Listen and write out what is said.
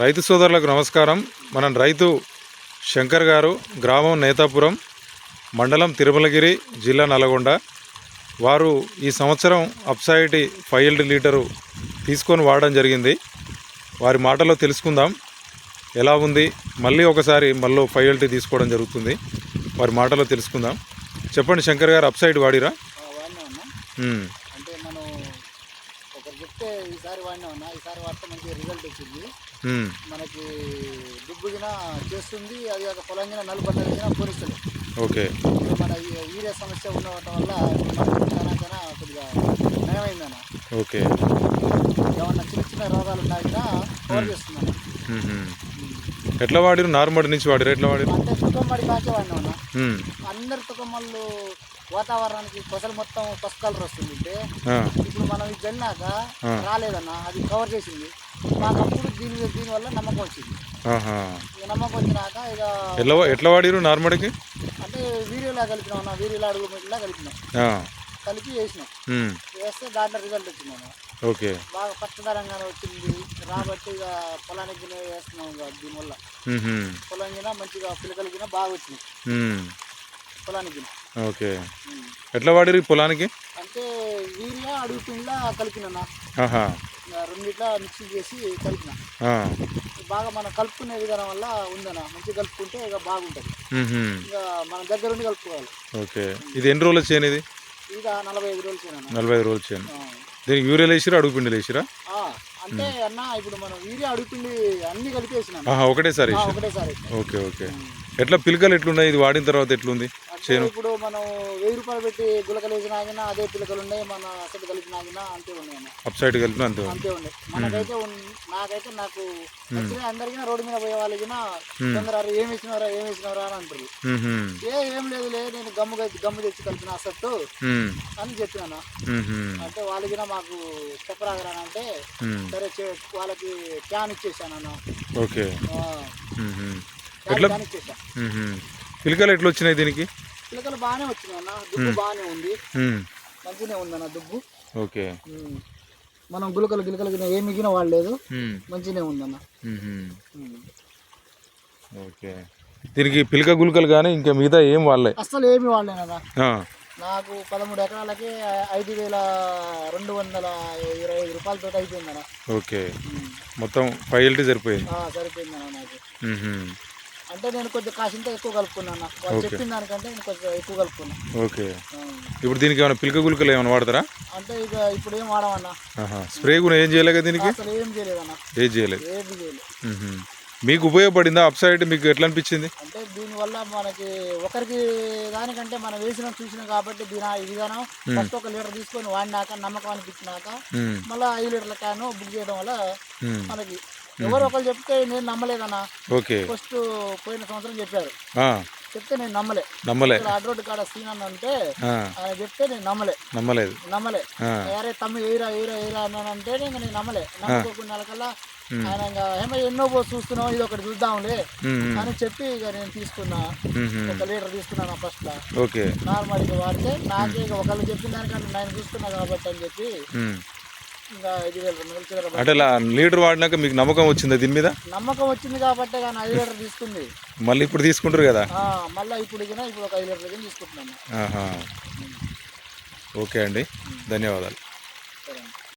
రైతు సోదరులకు నమస్కారం. మనం రైతు శంకర్ గారు గ్రామం నేతాపురం మండలం తిరుమలగిరి జిల్లా నల్గొండ. వారు ఈ సంవత్సరం అప్సైటీ ఫైవ్ లీటరు తీసుకొని వాడడం జరిగింది. వారి మాటలో తెలుసుకుందాం. ఎలా ఉంది? మళ్ళీ ఒకసారి మళ్ళీ ఫైవ్ ఎల్టీ తీసుకోవడం జరుగుతుంది. వారి మాటలో తెలుసుకుందాం. చెప్పండి శంకర్ గారు అప్సైడ్ వాడిరా వాడినా ఉన్నా ఉమ్, అంటే మనం ఒకరు చెప్తే ఈసారి వాడితే మంచి రిజల్ట్ వచ్చింది. మనకి దుబ్బుగిన చేస్తుంది అది ఒక పొలంగిన నలుబడిన పోనిస్తుంది ఓకే. మన ఈరే సమస్య ఉండటం వల్ల చాలా కొద్దిగా నయమైందన్న ఓకే. ఏమన్నా చిన్న చిన్న రోగాలు ఉన్నాయినా కవర్ చేస్తున్నాను. ఎట్లా వాడిరు? నార్మల్ నుంచి వాడిరు? ఎట్లా వాడిరు? అంటే తుకమ్మడి కాచే వాడినా అందరి తుకమ్మళ్ళు వాతావరణానికి కొసలు మొత్తం పసుపు కలర్ వస్తుంది ఇప్పుడు మనం ఇది జల్లినాక ఆ. రాలేదన్న అది కవర్ చేసింది. మాకు అప్పుడు దీని దీని వల్ల నమ్మకం వచ్చింది. నమ్మకం వచ్చినాక ఇక ఎట్లా ఎట్లా వాడిరు నార్మల్కి? అంటే వీడియోలా కలిపినాం అన్న వీడియోలో అడుగు మీటలా కలిపినాం. కలిపి వేసినాం వేస్తే దాంట్లో రిజల్ట్ వచ్చింది అన్న. ఓకే. బాగా పచ్చదరంగానే వచ్చింది. రాబట్టి ఇక పొలానికి వేస్తున్నాం దీనివల్ల. పొలం గిన మంచిగా పిల్లకలు గిన బాగా వచ్చినాయి. ఉమ్, పొలానికి. ఓకే. ఎట్లా వాడిరు పొలానికి? అంటే వీళ్ళ అడుగు పిండిలా కలిపినా రెండిట్లా మిక్సీ చేసి కలిపిన. బాగా మనం కలుపుకునే విధానం వల్ల ఉందన్న. మంచిగా కలుపుకుంటే ఇక బాగుంటుంది. ఇక మన దగ్గర ఉండి కలుపుకోవాలి. ఓకే. ఇది ఎన్ని రోజులు చేయను ఇది? ఇక నలభై ఐదు రోజులు చేయను నలభై ఐదు రోజులు చేయను దీనికి యూరియాలు వేసిరా అడుగు పిండిలు వేసిరా అంటే అన్న ఇప్పుడు మనం వీడియో అడుగుపిండి అన్ని కలిపేసిన. ఒకటేసారి ఒకటేసారి ఓకే ఓకే. ఎట్లా పిలకలు ఎట్లున్నాయి? ఇది వాడిన తర్వాత ఎట్లుంది? ఇప్పుడు మనం వెయ్యి రూపాయలు పెట్టి గులకలు వేసిన ఆగినా అదే పిలకలు ఉన్నాయి మన అసలు కలిపిన ఆగినా అంతే ఉన్నాయి అప్ సైడ్ కలిపిన అంతే ఉన్నాయి. మనకైతే నాకైతే నాకు అందరికీ రోడ్డు మీద పోయే వాళ్ళకి "అరే, ఏం వేసినవరా ఏం వేసినవరా అని అంటారు. ఏ ఏం లేదు నేను గమ్ము గమ్ము తెచ్చి కలిపిన ఉమ్, అని చెప్పినా ఉమ్, ఉమ్, అంటే వాళ్ళకి మాకు చెప్పరాగరా అంటే సరే వాళ్ళకి క్యాన్ ఇచ్చేసాను ఓకే. ఎట్లా? పిలకలు ఎట్లా వచ్చినాయి దీనికి? పిల్లకలు బాగానే వచ్చినాయి అన్న. దుబ్బు బాగానే ఉంది. మంచిగానే ఉంది అన్న దుబ్బు. ఓకే. మనం గులకలు గిలకలు ఏమి గిన వాడలేదు మంచిగానే ఉందన్న. ఓకే. దీనికి పిలక గుల్కలు కానీ ఇంకా మిగతా ఏం వాళ్ళే? అస్సలు ఏమి వాడలేనన్న ఆ, నాకు పదమూడు ఎకరాలకి ఐదు వేల రెండు వందల ఇరవై ఐదు రూపాయలతో అయిపోయిందన్న ఓకే. మొత్తం ఫైవ్ ఎల్టీ సరిపోయింది. ఆ, సరిపోయిందన్న నాకు. అంటే నేను కొంచెం కాసింత ఎక్కువ కలుపుకున్నాను వాళ్ళు చెప్పిన దానికంటే నేను కొంచెం ఎక్కువ కలుపుకున్నా ఓకే. ఆ. ఇప్పుడు దీనికి ఏమైనా పిలక గుల్కలు ఏమైనా వాడతారా? అంటే ఇక ఇప్పుడు ఏం వాడమన్నా. స్ప్రే కూడా ఏం చేయలేక దీనికి? అసలు ఏం చేయలేదన్న. ఏం చేయలేదు. ఏది చేయలేదు. మ్మ్. మీకు ఉపయోగపడిందా అప్ సైడ్ మీకు ఎట్లా అనిపించింది? అంటే దీనివల్ల మనకి ఒకరికి దానికంటే మనం వేసిన చూసినాం కాబట్టి దీని ఈ విధానం ఫస్ట్ ఒక లీటర్ తీసుకొని వాడినాక నమ్మకం అనిపించినాక మ్మ్. మళ్ళీ ఐదు లీటర్ల క్యాన్ బుక్ చేయడం వల్ల మ్మ్. మనకి ఎవరు ఒకరు చెప్తే నేను నమ్మలేదన్న. ఓకే. ఫస్ట్ పోయిన సంవత్సరం చెప్పారు. చెప్తే నేను నమ్మలే. నమ్మలే. అడ్రోడ్ కాడ సీన్ అన్న అంటే ఆయన చెప్తే నేను నమ్మలే. నమ్మలేదు. నమ్మలే. అరే తమ్మి ఏరా ఏరా ఏరా అన్నానంటే ఇంకా నేను నమ్మలే. నమ్మకోకుండా నెలకల్లా ఆయన ఇంకా ఏమో ఎన్నో పోసి చూస్తున్నావు ఇది ఒకటి చూద్దాంలే. అని చెప్పి ఇక నేను తీసుకున్నా. ఒక లీటర్ తీసుకున్నాను ఫస్ట్లో ఓకే. నార్మల్గా వాడితే నాకే ఇక ఒకళ్ళు చెప్పిన దానికంటే నేను చూస్తున్నా కాబట్టి అని చెప్పి. ఇంకా ఐదు వేల రెండు వేలు చిల్లర పడ్డాయి. అంటే లీటర్ వాడినాక మీకు నమ్మకం వచ్చిందా దీని మీద? నమ్మకం వచ్చింది కాబట్టి కానీ ఐదు లీటర్ తీసుకుంది. మళ్ళీ ఇప్పుడు తీసుకుంటారు కదా? ఆ, మళ్ళీ ఇప్పుడు ఇప్పుడు ఒక ఐదు లీటర్ తీసుకుంటున్నాను. ఆహా. ఓకే అండి. ధన్యవాదాలు.